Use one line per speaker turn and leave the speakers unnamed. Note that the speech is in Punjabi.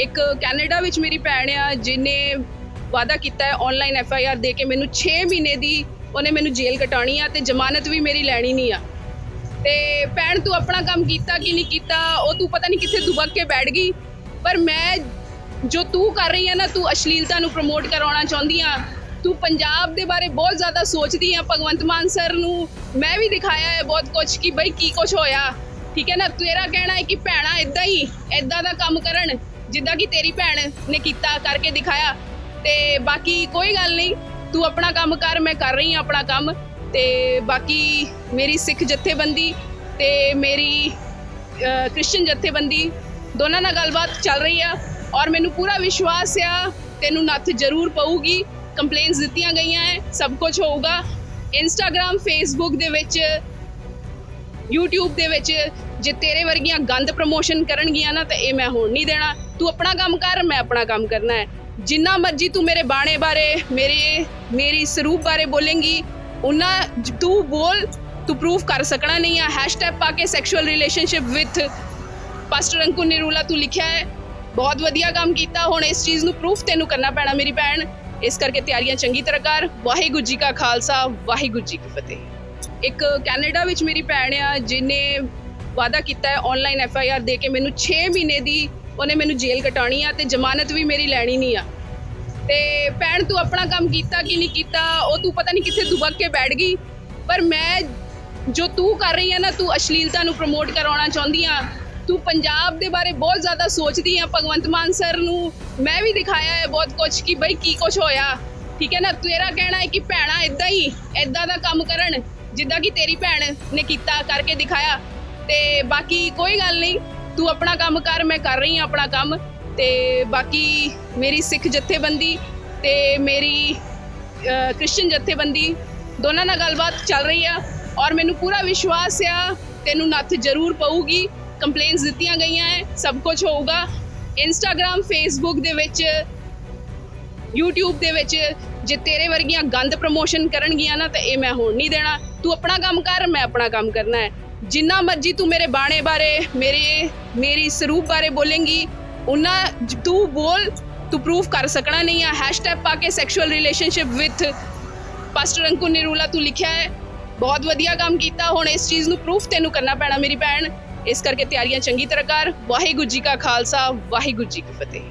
ਇੱਕ ਕੈਨੇਡਾ ਵਿੱਚ ਮੇਰੀ ਭੈਣ ਆ ਜਿਨੇ ਵਾਅਦਾ ਕੀਤਾ ਹੈ ਆਨਲਾਈਨ ਐਫ ਆਈ ਆਰ ਦੇ ਕੇ ਮੈਨੂੰ 6 ਮਹੀਨੇ ਦੀ ਉਹਨੇ ਮੈਨੂੰ ਜੇਲ੍ਹ ਕਟਾਣੀ ਆ ਤੇ ਜ਼ਮਾਨਤ ਵੀ ਮੇਰੀ ਲੈਣੀ ਨਹੀਂ ਆ। ਤੇ ਭੈਣ ਤੂੰ ਆਪਣਾ ਕੰਮ ਕੀਤਾ ਕਿ ਨਹੀਂ ਕੀਤਾ, ਉਹ ਤੂੰ ਪਤਾ ਨਹੀਂ ਕਿੱਥੇ ਦੁਬਕ ਕੇ ਬੈਠ ਗਈ। ਪਰ ਮੈਂ ਜੋ ਤੂੰ ਕਰ ਰਹੀ ਹੈ ਨਾ, ਤੂੰ ਅਸ਼ਲੀਲਤਾ ਨੂੰ ਪ੍ਰਮੋਟ ਕਰਾਉਣਾ ਚਾਹੁੰਦੀ ਆ। ਤੂੰ ਪੰਜਾਬ ਦੇ ਬਾਰੇ ਬਹੁਤ ਜ਼ਿਆਦਾ ਸੋਚਦੀ ਆ, ਭਗਵੰਤ ਮਾਨ ਸਰ ਨੂੰ ਮੈਂ ਵੀ ਦਿਖਾਇਆ ਹੈ ਬਹੁਤ ਕੁਝ ਕਿ ਬਈ ਕੀ ਕੁਝ ਹੋਇਆ। ਠੀਕ ਹੈ ਨਾ? ਤੇਰਾ ਕਹਿਣਾ ਹੈ ਕਿ ਭੈਣਾ ਇਦਾਂ ਹੀ ਇਦਾਂ ਦਾ ਕੰਮ ਕਰਨ। ਜਿੱਦਾਂ ਕਿ ਤੇਰੀ ਭੈਣ ਨੇ ਕੀਤਾ ਕਰਕੇ ਦਿਖਾਇਆ। ਤੇ ਬਾਕੀ ਕੋਈ ਗੱਲ ਨਹੀਂ ਤੂੰ ਆਪਣਾ ਕੰਮ ਕਰ ਮੈਂ ਕਰ ਰਹੀ ਹਾਂ ਆਪਣਾ ਕੰਮ। ਤੇ ਬਾਕੀ ਮੇਰੀ ਸਿੱਖ ਜਥੇਬੰਦੀ ਤੇ ਮੇਰੀ ਅ, ਕ੍ਰਿਸਚੀਅਨ ਜਥੇਬੰਦੀ ਦੋਨਾਂ ਨਾਲ ਗੱਲਬਾਤ ਚੱਲ ਰਹੀ ਆ। ਔਰ ਮੈਨੂੰ ਪੂਰਾ ਵਿਸ਼ਵਾਸ ਆ ਤੈਨੂੰ ਨੱਥ ਜ਼ਰੂਰ ਪਊਗੀ। ਕੰਪਲੇਨਸ ਦਿੱਤੀਆਂ ਗਈਆਂ ਹੈ ਸਭ ਕੁਝ ਹੋਊਗਾ। ਇੰਸਟਾਗ੍ਰam ਫੇਸਬੁੱਕ ਦੇ ਵਿੱਚ YouTube ਦੇ ਵਿੱਚ ਜੇ ਤੇਰੇ ਵਰਗੀਆਂ ਗੰਦ ਪ੍ਰਮੋਸ਼ਨ ਕਰਨਗੀਆਂ ਨਾ, ਤਾਂ ਇਹ ਮੈਂ ਹੋਣ ਨਹੀਂ ਦੇਣਾ। ਤੂੰ ਆਪਣਾ ਕੰਮ ਕਰ, ਮੈਂ ਆਪਣਾ ਕੰਮ ਕਰਨਾ ਹੈ। ਜਿੰਨਾ ਮਰਜ਼ੀ ਤੂੰ ਮੇਰੇ ਬਾਣੇ ਬਾਰੇ, ਮੇਰੇ, ਮੇਰੀ ਸਰੂਪ ਬਾਰੇ ਬੋਲੇਂਗੀ ਉਹਨਾਂ ਤੂੰ ਬੋਲ, ਤੂੰ ਪ੍ਰੂਫ ਕਰ ਸਕਣਾ ਨਹੀਂ ਆ। ਹੈਸ਼ਟੈਗ ਪਾ ਕੇ sexual relationship with pastor Ankur Nirula ਤੂੰ ਲਿਖਿਆ ਹੈ। ਬਹੁਤ ਵਧੀਆ ਕੰਮ ਕੀਤਾ, ਹੁਣ ਇਸ ਚੀਜ਼ ਨੂੰ ਪ੍ਰੂਫ ਤੈਨੂੰ ਕਰਨਾ ਪੈਣਾ ਮੇਰੀ ਭੈਣ। ਇਸ ਕਰਕੇ ਤਿਆਰੀਆਂ ਚੰਗੀ ਤਰ੍ਹਾਂ ਕਰ। ਵਾਹਿਗੁਰੂ ਜੀ ਕਾ ਖਾਲਸਾ, ਵਾਹਿਗੁਰੂ ਜੀ ਕੀ ਫਤਿਹ। ਇੱਕ ਕੈਨੇਡਾ ਵਿੱਚ ਮੇਰੀ ਭੈਣ ਆ ਜਿਨੇ ਵਾਅਦਾ ਕੀਤਾ ਹੈ ਆਨਲਾਈਨ ਐਫ ਆਈ ਆਰ ਦੇ ਕੇ ਮੈਨੂੰ 6 ਮਹੀਨੇ ਦੀ ਉਹਨੇ ਮੈਨੂੰ ਜੇਲ੍ਹ ਕਟਾਣੀ ਆ ਤੇ ਜ਼ਮਾਨਤ ਵੀ ਮੇਰੀ ਲੈਣੀ ਨਹੀਂ ਆ। ਤੇ ਭੈਣ ਤੂੰ ਆਪਣਾ ਕੰਮ ਕੀਤਾ ਕਿ ਨਹੀਂ ਕੀਤਾ, ਉਹ ਤੂੰ ਪਤਾ ਨਹੀਂ ਕਿੱਥੇ ਦੁਬਕ ਕੇ ਬੈਠ ਗਈ। ਪਰ ਮੈਂ ਜੋ ਤੂੰ ਕਰ ਰਹੀ ਹੈ ਨਾ, ਤੂੰ ਅਸ਼ਲੀਲਤਾ ਨੂੰ ਪ੍ਰਮੋਟ ਕਰਾਉਣਾ ਚਾਹੁੰਦੀ ਆ। ਤੂੰ ਪੰਜਾਬ ਦੇ ਬਾਰੇ ਬਹੁਤ ਜ਼ਿਆਦਾ ਸੋਚਦੀ ਆ, ਭਗਵੰਤ ਮਾਨ ਸਰ ਨੂੰ ਮੈਂ ਵੀ ਦਿਖਾਇਆ ਹੈ ਬਹੁਤ ਕੁਝ ਕਿ ਬਈ ਕੀ ਕੁਝ ਹੋਇਆ। ਠੀਕ ਹੈ ਨਾ? ਤੇਰਾ ਕਹਿਣਾ ਹੈ ਕਿ ਭੈਣਾ ਇਦਾਂ ਹੀ ਇਦਾਂ ਦਾ ਕੰਮ ਕਰਨ। ਜਿੱਦਾਂ ਕਿ ਤੇਰੀ ਭੈਣ ਨੇ ਕੀਤਾ ਕਰਕੇ ਦਿਖਾਇਆ। ਤੇ ਬਾਕੀ ਕੋਈ ਗੱਲ ਨਹੀਂ ਤੂੰ ਆਪਣਾ ਕੰਮ ਕਰ ਮੈਂ ਕਰ ਰਹੀ ਹਾਂ ਆਪਣਾ ਕੰਮ। ਤੇ ਬਾਕੀ ਮੇਰੀ ਸਿੱਖ ਜਥੇਬੰਦੀ ਤੇ ਮੇਰੀ ਅ, ਕ੍ਰਿਸਚੀਅਨ ਜਥੇਬੰਦੀ ਦੋਨਾਂ ਨਾਲ ਗੱਲਬਾਤ ਚੱਲ ਰਹੀ ਆ। ਔਰ ਮੈਨੂੰ ਪੂਰਾ ਵਿਸ਼ਵਾਸ ਆ ਤੈਨੂੰ ਨੱਥ ਜ਼ਰੂਰ ਪਊਗੀ। ਕੰਪਲੇਂਟਸ ਦਿੱਤੀਆਂ ਗਈਆਂ ਹੈ ਸਭ ਕੁਝ ਹੋਊਗਾ। ਇੰਸਟਾਗ੍ਰam ਫੇਸਬੁੱਕ ਦੇ ਵਿੱਚ YouTube ਦੇ ਵਿੱਚ ਜੇ ਤੇਰੇ ਵਰਗੀਆਂ ਗੰਦ ਪ੍ਰਮੋਸ਼ਨ ਕਰਨਗੀਆਂ ਨਾ ਤਾਂ ਇਹ ਮੈਂ ਹੋਣ ਨਹੀਂ ਦੇਣਾ। ਤੂੰ ਆਪਣਾ ਕੰਮ ਕਰ, ਮੈਂ ਆਪਣਾ ਕੰਮ ਕਰਨਾ ਹੈ। ਜਿੰਨਾ ਮਰਜ਼ੀ ਤੂੰ ਮੇਰੇ ਬਾਣੇ ਬਾਰੇ, ਮੇਰੇ, ਮੇਰੀ ਸਰੂਪ ਬਾਰੇ ਬੋਲੇਂਗੀ ਉਹਨਾਂ ਤੂੰ ਬੋਲ, ਤੂੰ ਪ੍ਰੂਫ ਕਰ ਸਕਣਾ ਨਹੀਂ ਆ। ਹੈਸ਼ਟੈਗ ਪਾ ਕੇ sexual relationship with pastor Ankur Nirula ਤੂੰ ਲਿਖਿਆ ਹੈ। ਬਹੁਤ ਵਧੀਆ ਕੰਮ ਕੀਤਾ, ਹੁਣ ਇਸ ਚੀਜ਼ ਨੂੰ ਪ੍ਰੂਫ ਤੈਨੂੰ ਕਰਨਾ ਪੈਣਾ ਮੇਰੀ ਭੈਣ। ਇਸ ਕਰਕੇ ਤਿਆਰੀਆਂ ਚੰਗੀ ਤਰ੍ਹਾਂ ਕਰ। ਵਾਹਿਗੁਰੂ ਜੀ ਕਾ ਖਾਲਸਾ, ਵਾਹਿਗੁਰੂ ਜੀ ਕੀ ਫਤਿਹ।